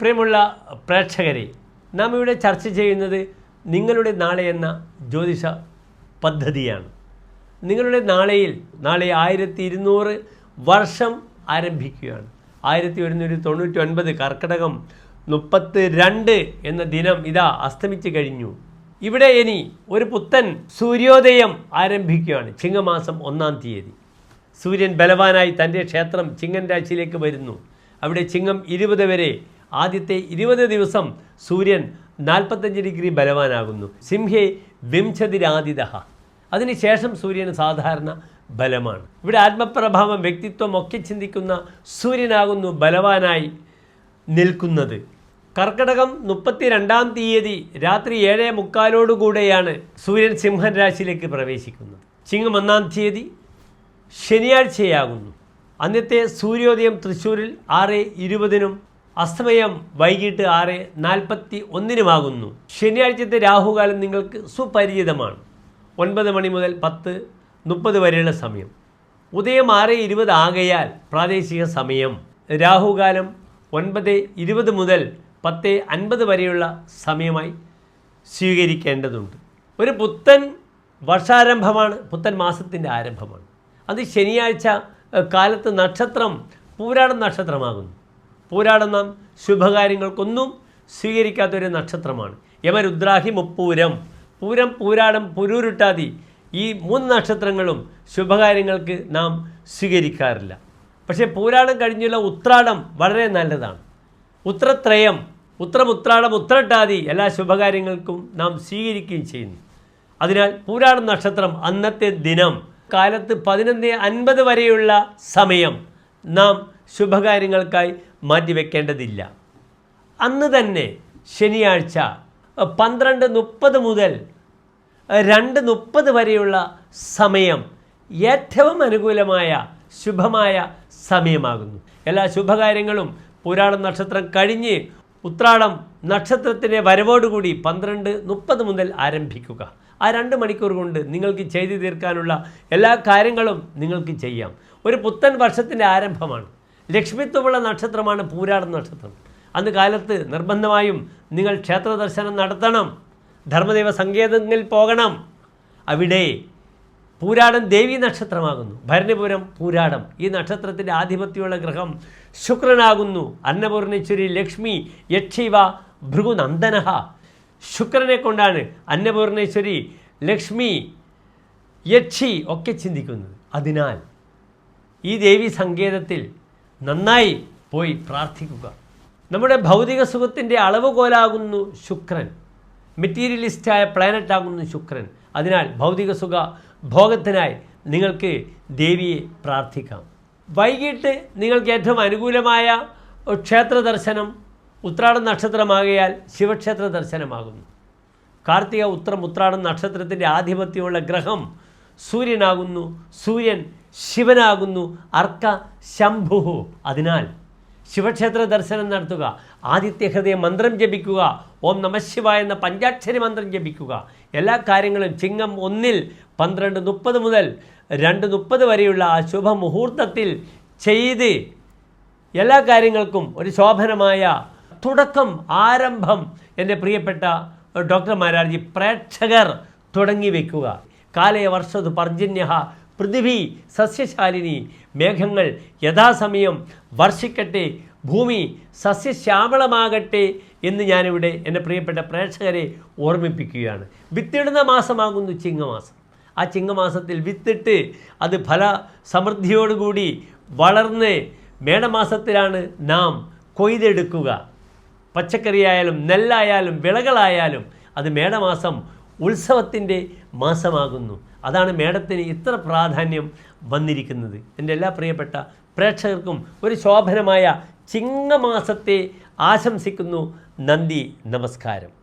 പ്രിയമുള്ള പ്രേക്ഷകരെ നാം ഇവിടെ ചർച്ച ചെയ്യുന്നത് നിങ്ങളുടെ നാളെ എന്ന ജ്യോതിഷ പദ്ധതിയാണ്. നിങ്ങളുടെ നാളെയിൽ നാളെ ആയിരത്തി ഇരുന്നൂറ് വർഷം ആരംഭിക്കുകയാണ്. ആയിരത്തി ഒരുന്നൂറ്റി തൊണ്ണൂറ്റി ഒൻപത് കർക്കിടകം മുപ്പത്തി രണ്ട് എന്ന ദിനം ഇതാ അസ്തമിച്ചു കഴിഞ്ഞു. ഇവിടെ ഇനി ഒരു പുത്തൻ സൂര്യോദയം ആരംഭിക്കുകയാണ് ചിങ്ങമാസം ഒന്നാം തീയതി. സൂര്യൻ ബലവാനായി തന്റെ ക്ഷേത്രം ചിങ്ങൻ രാശിയിലേക്ക് വരുന്നു. അവിടെ ചിങ്ങം ഇരുപത് വരെ ആദ്യത്തെ ഇരുപത് ദിവസം സൂര്യൻ നാൽപ്പത്തഞ്ച് ഡിഗ്രി ബലവാനാകുന്നു. സിംഹേ വിംശതിരാതിഥ അതിനുശേഷം സൂര്യന് സാധാരണ ബലമാണ്. ഇവിടെ ആത്മപ്രഭാവം വ്യക്തിത്വം ഒക്കെ ചിന്തിക്കുന്ന സൂര്യനാകുന്നു ബലവാനായി നിൽക്കുന്നത്. കർക്കടകം മുപ്പത്തി രണ്ടാം തീയതി രാത്രി ഏഴേ മുക്കാലോടുകൂടെയാണ് സൂര്യൻ സിംഹൻ രാശിയിലേക്ക് പ്രവേശിക്കുന്നത്. ചിങ്ങം ഒന്നാം തീയതി ശനിയാഴ്ചയാകുന്നു. അന്നത്തെ സൂര്യോദയം തൃശ്ശൂരിൽ ആറ് ഇരുപതിനും അസ്തമയം വൈകിട്ട് ആറ് നാൽപ്പത്തി ഒന്നിനുമാകുന്നു ശനിയാഴ്ചത്തെ രാഹുകാലം നിങ്ങൾക്ക് സുപരിചിതമാണ്. ഒൻപത് മണി മുതൽ പത്ത് മുപ്പത് വരെയുള്ള സമയം. ഉദയം ആറ് ഇരുപത് ആകയാൽ പ്രാദേശിക സമയം. രാഹുകാലം ഒൻപത് ഇരുപത് മുതൽ പത്ത് അൻപത് വരെയുള്ള സമയമായി സ്വീകരിക്കേണ്ടതുണ്ട്. ഒരു പുത്തൻ വർഷാരംഭമാണ് പുത്തൻ മാസത്തിന്റെ ആരംഭമാണ്. അത് ശനിയാഴ്ച കാലത്ത് നക്ഷത്രം പൂരാട നക്ഷത്രമാകുന്നു. പൂരാടം ശുഭകാര്യങ്ങൾക്കൊന്നും സ്വീകരിക്കാത്തൊരു നക്ഷത്രമാണ്. യമരുദ്രാഹി മുപ്പൂരം. പൂരം പൂരാടം പുരൂരുട്ടാതി ഈ മൂന്ന് നക്ഷത്രങ്ങളും ശുഭകാര്യങ്ങൾക്ക് നാം സ്വീകരിക്കാറില്ല. പക്ഷേ പൂരാടം കഴിഞ്ഞുള്ള ഉത്രാടം വളരെ നല്ലതാണ്. ഉത്രത്രയം ഉത്രമുത്രാടം ഉത്രട്ടാതി എല്ലാ ശുഭകാര്യങ്ങൾക്കും നാം സ്വീകരിക്കുകയും ചെയ്യുന്നു. അതിനാൽ പൂരാടം നക്ഷത്രം അന്നത്തെ ദിനം കാലത്ത് പതിനൊന്ന് അൻപത് വരെയുള്ള സമയം നാം ശുഭകാര്യങ്ങൾക്കായി മാറ്റിവെക്കേണ്ടതില്ല. അന്ന് തന്നെ ശനിയാഴ്ച പന്ത്രണ്ട് മുപ്പത് മുതൽ രണ്ട് മുപ്പത് വരെയുള്ള സമയം ഏറ്റവും അനുകൂലമായ ശുഭമായ സമയമാകുന്നു. എല്ലാ ശുഭകാര്യങ്ങളും പുരാണം നക്ഷത്രം കഴിഞ്ഞ് ഉത്രാടം നക്ഷത്രത്തിന്റെ വരവോടുകൂടി പന്ത്രണ്ട് മുപ്പത് മുതൽ ആരംഭിക്കുക. ആ രണ്ട് മണിക്കൂർ കൊണ്ട് നിങ്ങൾക്ക് ചെയ്തു തീർക്കാനുള്ള എല്ലാ കാര്യങ്ങളും നിങ്ങൾക്ക് ചെയ്യാം. ഒരു പുത്തൻ വർഷത്തിന്റെ ആരംഭമാണ്. ലക്ഷ്മിത്വമുള്ള നക്ഷത്രമാണ് പൂരാടൻ നക്ഷത്രം. അന്ന് കാലത്ത് നിർബന്ധമായും നിങ്ങൾ ക്ഷേത്ര ദർശനം നടത്തണം. ധർമ്മദൈവ സങ്കേതങ്ങളിൽ പോകണം. അവിടെ പൂരാടം ദേവി നക്ഷത്രമാകുന്നു. ഭരണിപുരം പൂരാടം. ഈ നക്ഷത്രത്തിന്റെ ആധിപത്യമുള്ള ഗ്രഹം ശുക്രനാകുന്നു. അന്നപൂർണേശ്വരി ലക്ഷ്മി യക്ഷിവ ഭൃഗുനന്ദനഹ. ശുക്രനെ കൊണ്ടാണ് അന്നപൂർണേശ്വരി ലക്ഷ്മി യക്ഷി ഒക്കെ ചിന്തിക്കുന്നത്. അതിനാൽ ഈ ദേവി സങ്കേതത്തിൽ നന്നായി പോയി പ്രാർത്ഥിക്കുക. നമ്മുടെ ഭൗതിക സുഖത്തിന്റെ അളവുകോലാകുന്നു ശുക്രൻ. മെറ്റീരിയലിസ്റ്റായ പ്ലാനറ്റ് ആകുന്നു ശുക്രൻ. അതിനാൽ ഭൗതിക സുഖ ഭോഗത്തിനായി നിങ്ങൾക്ക് ദേവിയെ പ്രാർത്ഥിക്കാം. വൈകിട്ട് നിങ്ങൾക്ക് ഏറ്റവും അനുകൂലമായ ക്ഷേത്ര ദർശനം ഉത്രാടം നക്ഷത്രമാകയാൽ ശിവക്ഷേത്ര ദർശനമാകുന്നു. കാർത്തിക ഉത്രം ഉത്രാടം നക്ഷത്രത്തിന്റെ ആധിപത്യമുള്ള ഗ്രഹം സൂര്യനാകുന്നു. സൂര്യൻ ശിവനാകുന്നു അർക്ക ശംഭുഹു. അതിനാൽ ശിവക്ഷേത്ര ദർശനം നടത്തുക. ആദിത്യ ഹൃദയ മന്ത്രം ജപിക്കുക. ഓം നമശിവായ എന്ന പഞ്ചാക്ഷരി മന്ത്രം ജപിക്കുക. എല്ലാ കാര്യങ്ങളും ചിങ്ങം ഒന്നിൽ പന്ത്രണ്ട് മുപ്പത് മുതൽ രണ്ട് മുപ്പത് വരെയുള്ള ആ ശുഭമുഹൂർത്തത്തിൽ ചെയ്ത് എല്ലാ കാര്യങ്ങൾക്കും ഒരു ശോഭനമായ തുടക്കം ആരംഭം എന്റെ പ്രിയപ്പെട്ട ഡോക്ടർ മാരാർജി പ്രേക്ഷകർ തുടങ്ങി വയ്ക്കുക കാലയ വർഷതു പർജന്യ പൃഥിവി സസ്യശാലിനി. മേഘങ്ങൾ യഥാസമയം വർഷിക്കട്ടെ ഭൂമി സസ്യശ്യാമളമാകട്ടെ എന്ന് ഞാനിവിടെ എന്റെ പ്രിയപ്പെട്ട പ്രേക്ഷകരെ ഓർമ്മിപ്പിക്കുകയാണ്. വിത്തിടുന്ന മാസമാകുന്നു ചിങ്ങമാസം. ആ ചിങ്ങമാസത്തിൽ വിത്തിട്ട് അത് ഫല സമൃദ്ധിയോടുകൂടി വളർന്ന് മേടമാസത്തിലാണ് നാം കൊയ്തെടുക്കുക. പച്ചക്കറിയായാലും നെല്ലായാലും വിളകളായാലും അത് മേടമാസം ഉത്സവത്തിന്റെ മാസമാകുന്നു. അതാണ് മേടത്തിന് ഇത്ര പ്രാധാന്യം വന്നിരിക്കുന്നത്. എന്റെ എല്ലാ പ്രിയപ്പെട്ട പ്രേക്ഷകർക്കും ഒരു ശോഭനമായ ചിങ്ങമാസത്തെ ആശംസിക്കുന്നു. നന്ദി നമസ്കാരം.